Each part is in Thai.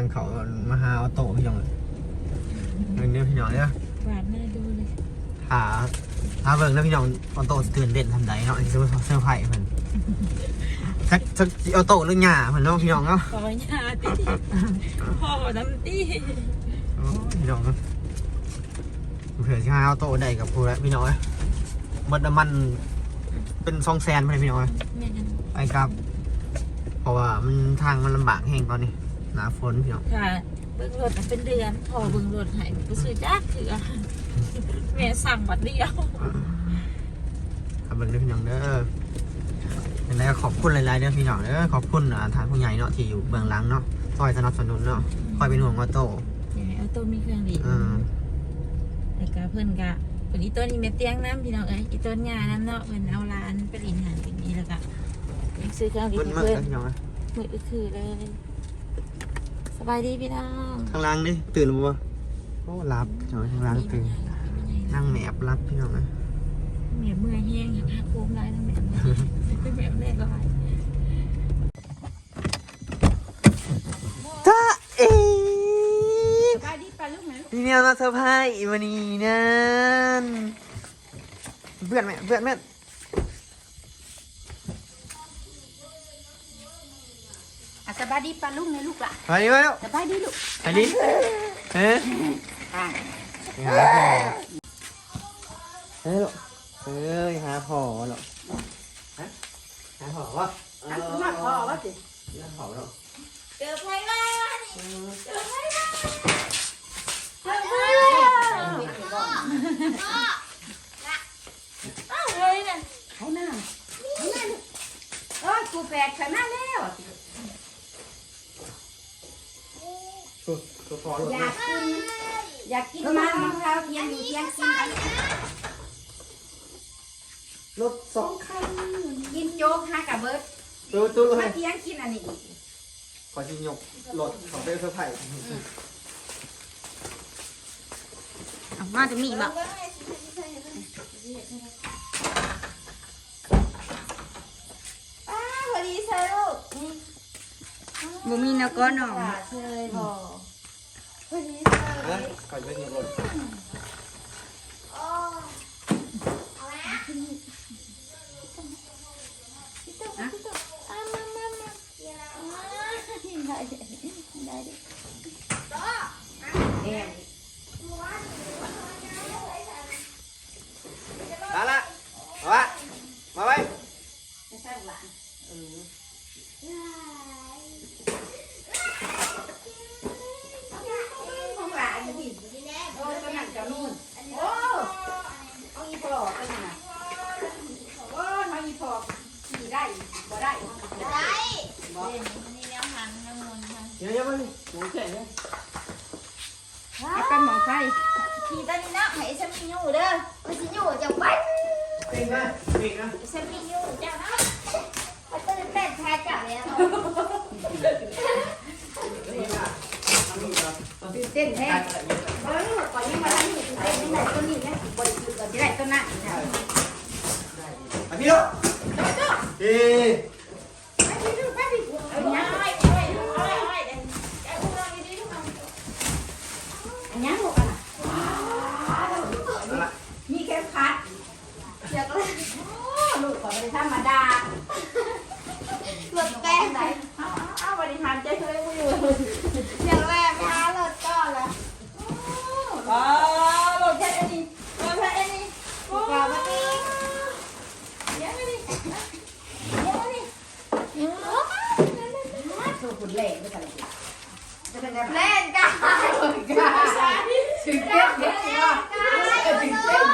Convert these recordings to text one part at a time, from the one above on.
างเขามาหาเอาโต๊ะพี่น้องเงินเดือนพี่น้องเนี่ยหวานน่าดูเลยหาหาเบิ่งแล้วพี่น้องเอาโต๊ะตื่นเต้นทำไดเนาะอันนี้เซอร์เซอร์ไพรส์เพิ่นสักสักเอาโต๊ะหรือหญ้าเพิ่นเนาะพี่น้องเนาะขอญาติพ่อน้ำตีโอ้พี่น้องเนาะเผื่อจะหาเอาโต๊ะได้กับผู้ละพี่น้องเอ้ยหมดน้ำมันเป็นสองแสนไปเลยพี่น้องเอ้ยแม่กันไปครับ เพราะว่ามันทางมันลำบากแห้งตอนนี้ หนาฝนพี่น้องค่ะเบิ่งรถน่ะเป็นเดือนพอเบิ่งรถให้ไปซื้อจักเถื่อแม่สั่งบัดเดียวครับเบิ่งเด้อพี่น้องเด้อยังไงก็ขอบคุณหลายๆเด้อพี่น้องเด้อขอบคุณอ่าทางผู้ใหญ่เนาะที่อยู่เบื้องหลังเนาะคอยสนับสนุนเนาะคอยเป็นห่วงว่าโตอยากให้เอาตัวมีเครื่องดีอืมแต่ก็เพิ่นก็เพิ่นอีต้นนี่แม่เตียงน้ำพี่น้องเอ้ยอีต้นหญ้าน้ำเนาะเพิ่นเอาหลานไปเลินหานอย่างนี้แล้วก็ซื้อเครื่องดีเบิ่งให้เมื่อเพิ่นเด้อพี่น้องเอ้ยมืดคือเลย สบายดีพี่น้องข้างล่างดิตื่นหรือเปล่าโอ้รับพี่น้องข้างล่างตื่นนั่งแหมบรับพี่น้องเอ้ยแม่เมื่อยแห้งหักโค้งได้ทั้งแม่เป็นแบบแรกก็ไปจ้าเอ๋สบายดีปลาลูกไหมนี่เนี่ยมาเซอร์ไพรส์อีวันนี้นั่นเพื่อนแม่เพื่อนแม่ สบายดีปลาลูกไงลูกล่ะไปดิมาแล้วสบายดีลูกไปดิเอ๊ะอะไปหาพ่อเฮ้ยลูกเอ้ยหาพ่อหรอกฮะหาพ่อวะเอออันคุณมาพอวะสิหาพ่อหรอกเจอไฟมาเจอไฟมาเจอไฟอ้าวเลยเนี่ยให้หน้าให้หน้าลูกเอ้ยกูแปดขนาดแล้ว ตัวตัวพ่อหรอกอยากกิน อยากกินมันมะพร้าวเทียมอยู่เทียมกินอันรถสองคันกินโจ๊กห้ากับเบิร์ดตัวตัวเลมายเทียมกินอันนี้อีกขอชิยกรถของเป็นเซอร์ไพรส์เอามาจะมีบ่ป้าพอดีเซอลูกบ่มีนะก้อนหนอเคยบอก พอดีเซอ นะขอจะยกรถ อะมามามาได้ดิได้ดิ เอ็ม มาละมา มาไว้ ไม่ใช่หลานเออของหลานอยู่ดิโอ้ยตัวนั้นกับนู่นโอ้เอาอีพอตัวนั้นน่ะโอ้ยเอาอีพอขี่ได้บ่ได้ได้บ่ เล่นนี่แนวหันแนวมนค่ะ เดี๋ยวเดี๋ยวมาดิหมูแข็งเนี่ย เอากันหมองไฟ ขี่ตอนนี้นะให้ฉันมีอยู่เด้อว่าฉันอยู่จะไป เก่งนะเก่งนะ ฉันมีอยู่เจ้านะไปตื่นเต้นแทนจับเลยนะ ตื่นเต้นแท้เออก่อนนี้มาได้ตื่นเต้นนี่ไหนตัวนี้นะบ่ได้ตื่นก่อนที่ได้ตัวนั้นนะอันนี้เอ๊ะเอาเนี้ยเอาไว้เอาไว้เอาไว้เอาไว้เดี๋ยวเดี๋ยวอุ้มเราดีๆทุกคนอันเนี้ยลูกอะเอาละมีแค่พัดเดี๋ยวก็เลยโอ้ลูกก่อนเลยธรรมดา หลดแป้งไหนเอาเอาเอาบริหารใจเธอเลยกูอยู่อย่างแรกนะคะหลดก่อนละอ๋อลูกแค่นี้ลูกแค่นี้กลับมาดีเดี๋ยวนี่เดี๋ยวนี่ถูกคุณเล่นด้วยกันเลยจะเป็นแบบเล่นกันถึงเต้นถึงเต้นเนาะถึงเต้น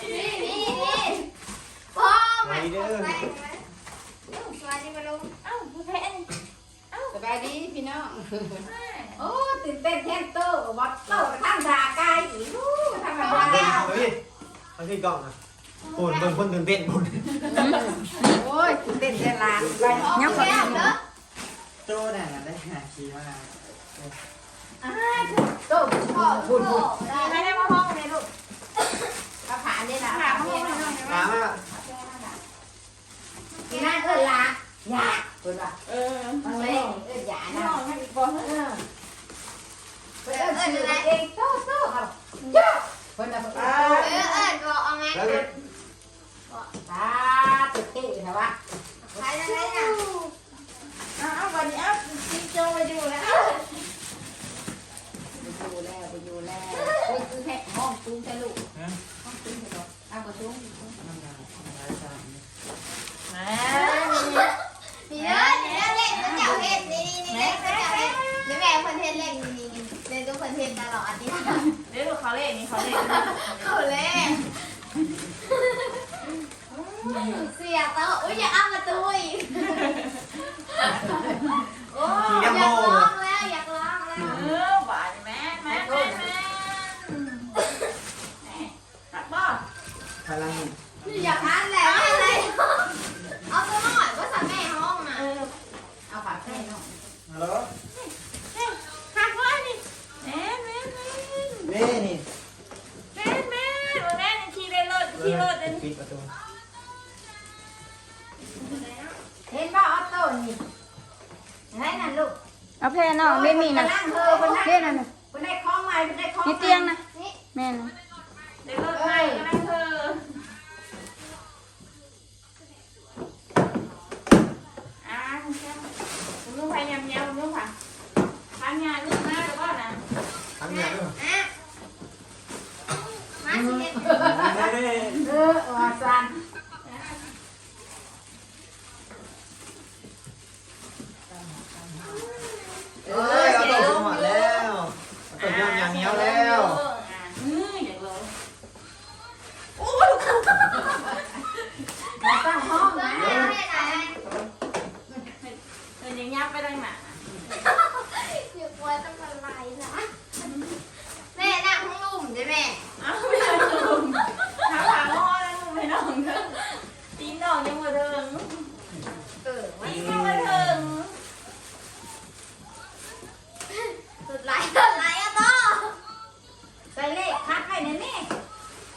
นี่นี่นี่พ่อ ไป มัน เด้อ ไปสวัสดีมาลุงเอ้าผู้แพ้นี่ สบายดีพี่น้อง โอ้ตื่นเต้นแทนโตวัดโตกระทั่งด่ากายอีกรรมเอาดาเบิ่งเอาไปดิเอาที่กล้องนะโอนเบิ่งคนตื่นเต้นคนโอ้ยตื่นเต้นแทนลานไปยัยังงขขออถาเด้อโตได้นะได้หาขี่มาอ้าโตพ่อพูดพูดไม่ได้มาห้องเลยลูกมาผ่านนี่นะผ่านห้องนี่นะถามว่ากินนั่นเอิ้นละยากเอิ้นว่าเออมันเล่น เอิ้นยานะน้องให้อีกบ่เออเพิ่นเอาชื่อเองโตโตเอาเจ้าเพิ่นเอาเออเออก็เอาไงแล้วก็ตาตุ๊กเท่นะวะใครจะได้น่ะ เอาเอาวันนี้เอาจิ๊กโจ้ไปดูแล้ว ไปอยู่แล้วไปอยู่แล้วไปคือแค่ห้องตุ้งจะลูกห้องตุ้งจะลูกเอากระตุ้ง มา นี่เด้อนี่เด้อเล่นมันเจ้าเฮ็ดนี่นี่นี่เล่นมันเจ้าเฮ็ดนี่แม่เพิ่นเฮ็ดเล่นนี่นี่เล่นทุกเพิ่นเฮ็ดตลอดนี่ เดี๋ยวเขาเล่นนี่เขาเล่น เขาเล่น เสียโต๊ะอุ้ยอย่าเอามาตุ้ยโอ้อยากร้องแล้วอยากร้องแล้ว เออบาดแม่แม่แม่แม่ตักบ่พลังอยากทานแล้วอะไรเอาตัวหน่อยว่าสั่งแม่ห้องน่ะเออเอาฝาแค่เนาะฮัลโหลหักว่านี่แม่แม่แม่นี่นี่แม่แม่แม่ขี่ได้รถขี่รถเดินปิดประตู นี่ให้นั่นลูกเอาแพรน้องไม่มีนะเออเพิ่นเรียนนั่นน่ะเพิ่นได้คล้องใหม่เพิ่นได้คล้องมีเตียงนะนี่แม่นะได้รถใหม่ก็นั่งเธออ่าคุณแก้วคุณลูกพยายามเย้าลูกค่ะทานยาลูกมากหรือเปล่านะทำงานด้วยอะมาสิเฮ็ดเออว่าซั่น เอ้ยเอาตกหมดแล้วเอาตกยอดอย่างเหนียวแล้ว อืออยากรู้ มาตั้งห้อง เพื่อ นะ ให้ให้ไหน เดินยังยับไปได้หมา อย่ากลัวต้องละลายนะแม่นั่งห้องลุ่มใช่ไหม เอ้าไม่ได้ลุงถามหาพ่อแล้วลุงไม่น้องเถอะตีนดอกยังมาเดิน เออ ตีนยังมาเดิน สุดไหลสุดไหลอะต้อ ใส่เลขคัดไว้ในนี่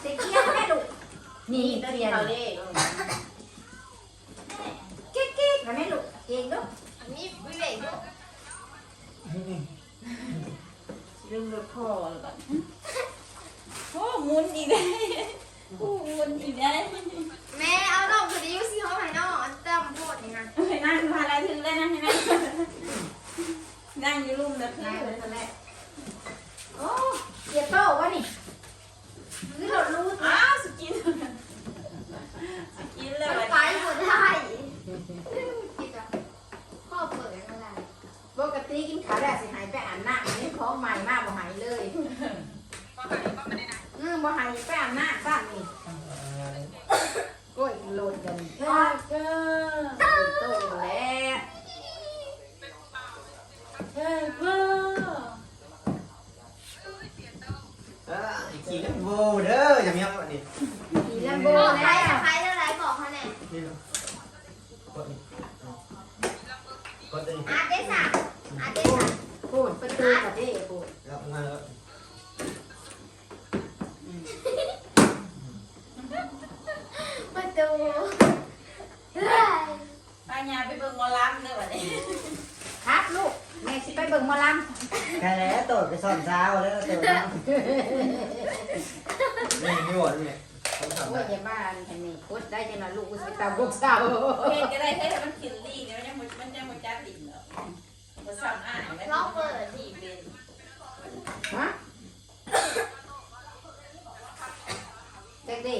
สิเขียนให้ลูกนี่ ตีน เขียน เขาเล่ กิ๊กกิ๊กแล้วแม่ลู กเองลูก อันนี้วิเวกด้วย ลืมรถพ่อแล้วกันโอ้มุนอีกได้โอ้มุนอีกได้ แม่เอาน้องคนนี้อยู่สิห้องไหนน้องอันจำพูดนี่นะ ไปนั่งพาอะไรถึงเลยนะให้นั่งนั่งอยู่รุ่มนะพี่ นายเป็นคนแรกโอ้เกียร์โต้วะนี่คือรถรู้ อ้าวสกินสกินเลย ไปหมดได้คิดว่าพ่อเปิดอะไร ปกติกินข้าวแล้วสิหายไปอ่านหน้าอันนี้ของใหม่มากบ่หายเลยอืมบ่หายไปอ่านหน้าสั้นนี่กล้วยโลดกันเฮ้ยเจ้าโตแล้ว เฮ้ยเว้อ เอออีกทีก็โบเด้ออย่างเงี้ยนี่ขี่ลัมโบบอกใคร งหมอลแค่แล้วตดไปซ่อนเช้าแล้วตดน้ำนี่ไม่หมดเนี่ยต้องำทำโอ้ได้ยอย่าบ้าอันนี้โคตรได้จังนะลูกอุสตาบุกเศร้าเห็นก็ได้ให้มันขึ้นลีกมันยังมันยังมันจัดดินเนาะมันสั่งอ่านแล้วลองเปิดที่เป็นฮะเด็กดิ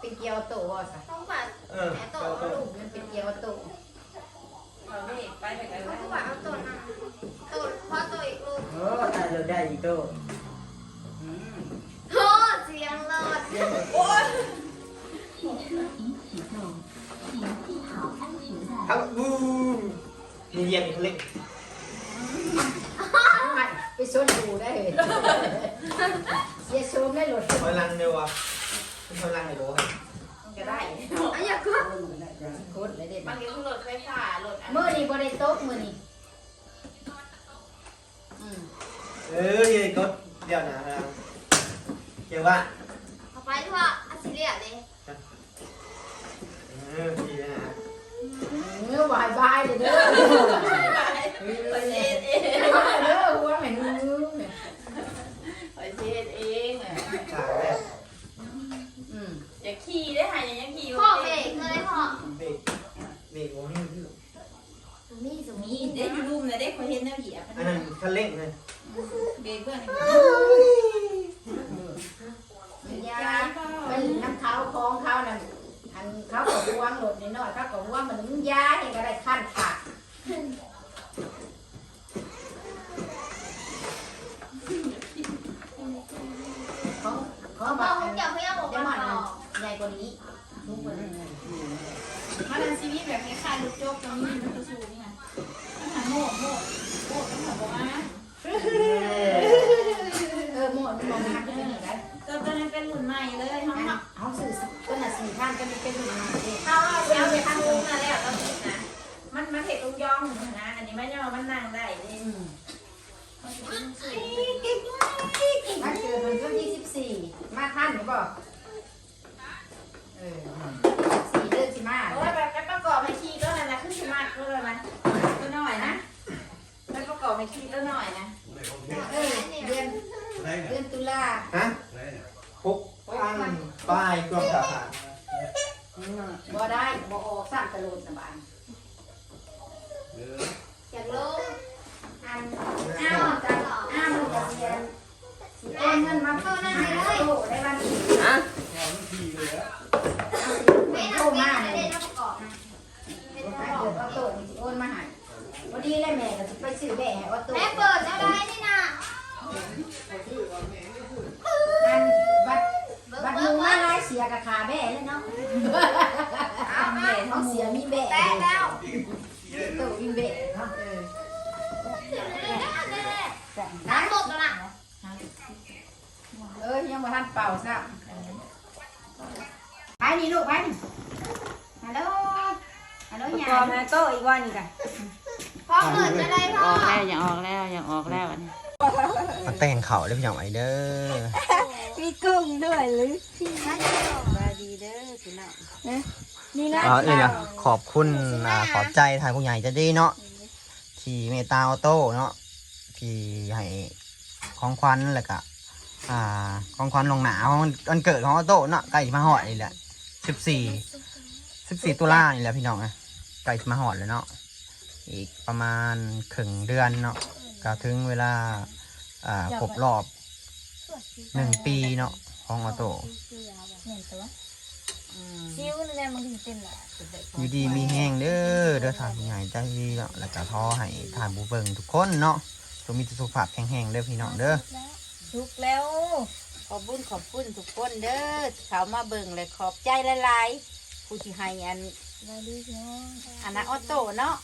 เป็นเกียวโตวะสะต้องเปิดเออแม่โตเจ้าเอาตัวลูกมันเป็นเกียวโต เขาเด็กไปแต่กันเขาก็ว่าเอาตัวนั้น เลยได้อีกตัวโทษเสียงรถโอ้ยครับบูมนี่เยี่ยมอีกเล็กไม่ไปชนดูได้เลยเสียโชมได้หลดพลังเดียวอะเป็นพลังไหนบ้างก็ได้อันอยากก็โคตรเลยเด็ดบางทีคือรถไฟฟ้ารถอันมือนี่บริโต๊ะมือนี่ ออยี่กดเดี๋ยวนะเกี่ยวว่าเอาไปทั่วอาซิเลียเลยเออดีนะเนื้อวายบายเลยเด้อเอไปเช็ดเองเด้อหัวเหม็นมือไปเช็ดเองอะขาแรกอืมอย่าขี่ได้หายยังขี่พ่อเบรกเลยพ่อเบรกเบรกวงนี้พี่มีสมีมีได้อยู่รูมนะได้คอยเห็นแนวเหยียบอันนั้นคันเร่งเลย เบรกเพื่อนยามันน้ำเขาคลองเขานั่นอันเขาก็ห่วงหลดนิดหน่อยเขาก็ห่วงมันยาเห็นอะไรขั้นขาดเขาเขาพ่บออกผมเกี่ยวเพื่อนบอกได้ว่าหมดพ่อใหญ่กว่านี้ลูกมันมันเป็นชีวิตแบบคล้ายๆลูกโจ๊กตรงนี้มันคือสู มันนั่งได้เลยมาเจอมันก็ยี่สิบสี่มาท่านหรือเปล่าเออสี่เดือนสิมาเพราะว่าแบบไปประกอบให้ขี้ก็นั่นนะขึ้นสมาก็เลยนะก็หน่อยนะไปประกอบให้ขี้ก็หน่อยนะเออเดือนเดือนตุลาฮะหกพันป้ายกรมสาขาบ่ได้บ่ออกสร้างกระโดดสบาย อากลงอันอ้าวกันอ้าวมันเรียนสิโอนเงินมาเพิ่มให้เลยโอ้ได้วันนี้ฮะไม่โทรมาได้เนี่ยได้ประกอบนะเป็นประถ้ากอเกิดเอาโตนี่สิโอนมาให้พอดีเลยแม่ก็สิไปซื้อแบ่ให้เอาโตแม่เปิดอาได้นี่นะอันบัดบัดเบิมึกงเบิมากลายเสียกับขาแบ่เลยเนาะเอาแบ่เขาเสียมีแบ่แตะแล้วโต้มีแบ่เนาะ น้ำหมดแล้วนะเอ้ยยังบ่ทันเป่าซะไปนี่ลูกไปนี่ฮัลโหลฮัลโหลประยากอบยนะโตอีกวันนี่กันพ่อเปิดอะไรพ่อออกแล้วยังออกแล้วยังออกแล้วอันนี้มาแต่งเขาเลยพี่น้องไอเด้อมีกุ้งด้วยหรือบาดีเด้อพี่น้องนี่นะอ๋อเออขอบคุณขอบใจทางผู้ใหญ่จะดีเนาะ ที่เมตตาออโต้เนาะที่ให้ของขวัญแล้วก็อ่าของขวัญลงหนาววันเกิดของออโต้เนาะใกล้มาหอดนี่แหละสิบสี่สิบสี่ตุลานี่แหละพี่น้องนะใกล้มาหอดแล้วเนาะอีกประมาณครึ่งเดือนเนาะก็ถึงเวลาอ่าครบรอบหนึ่งปีเนาะของออโต้ ซิ้วนี่แหละมันถึงเป็นแหละอยู่ดีมีแห้งเด้อเด้อทานผู้ใหญ่ใจดีเนาะแล้วก็ขอให้ทานบูเบิงทุกคนเนาะจงมีสุขภาพแข็งแรงเด้อพี่น้องเด้อทุกแล้วขอบคุญขอบคุณทุกคนเด้อเขามาเบิ่งเลยขอบใจหลายๆผู้ที่ให้อันมาดีเนาะอันนั้นออโต้เนาะ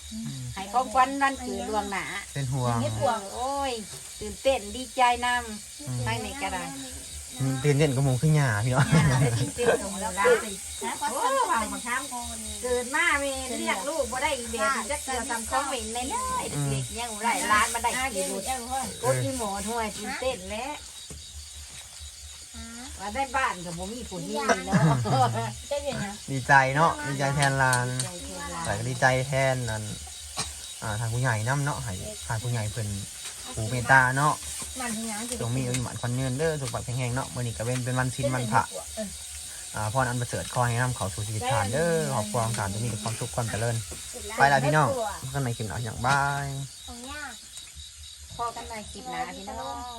ให้ของขวัญวันเกิดล่วงหน้าเป็นห่วงโอ้ยตื่นเต้นดีใจนอืมำให้ในกระดาษมี ตื่นเต้นกับหมูขึ้นหยาพี่น้องได้ตื่นเต้นของเราได้โอ้วางมาข้ามเกิดมาเมเรียกลูกบ่ได้อีเบสจะเกิดทำคอมเมนต์ในเลยเด็กๆยังไรร้านมาได้อากี่เกดูนเอ้พ่อโอ้ยหมอถ้วยตื่นเต้นแล้วว่าได้บ้านกับผมมีผู้นี้เนาะเจ๊เป็นยังดีใจเนาะดีใจแทนหลานแต่ก็ดีใจแทนนั่นอ่าทางผู้ใหญ่น้ำเนาะให้ทางผู้ใหญ่เพิ่นผูเมตตาเนาะ มันที่ยังจงมีอายุหมันควันเงินเด้อสุขภาพแข็งแรงเนาะมื้อนี้ก็เป็นเป็นวันชินวันพระอ่าพรอันประเสริฐขอให้นำเขาสู่ชีวิตทานเด้อขอบความสารจะมีแต่ความสุขความเจริญ ไปละพี่น้องพบกันในคลิปหน้าอย่างบายของยากพอกันในคลิปหน้าพี่น้อง